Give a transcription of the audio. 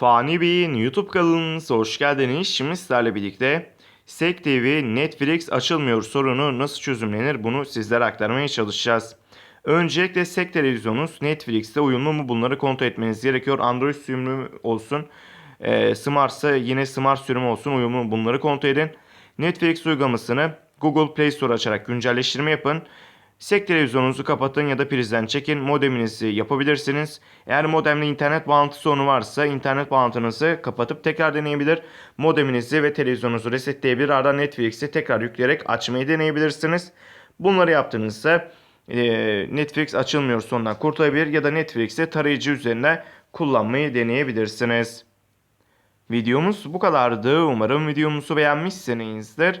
Fani Bey'in YouTube kanalınıza hoş geldiniz. Şimdi sizlerle birlikte SEK TV Netflix açılmıyor sorunu nasıl çözümlenir bunu sizlere aktarmaya çalışacağız. Öncelikle SEK televizyonunuz Netflix'te uyumlu mu bunları kontrol etmeniz gerekiyor. Android sürümü olsun, e, Smart'sa yine Smart sürümü olsun uyumlu mu bunları kontrol edin. Netflix uygulamasını Google Play Store açarak güncelleştirme yapın. SEK televizyonunuzu kapatın ya da prizden çekin. Modeminizi yapabilirsiniz. Eğer modemde internet bağlantısı sorunu varsa internet bağlantınızı kapatıp tekrar deneyebilir. Modeminizi ve televizyonunuzu resetleyebilir. Ardından Netflix'i tekrar yükleyerek açmayı deneyebilirsiniz. Bunları yaptığınızda Netflix açılmıyor sonundan kurtulabilir ya da Netflix'i tarayıcı üzerinde kullanmayı deneyebilirsiniz. Videomuz bu kadardı. Umarım videomuzu beğenmişsinizdir.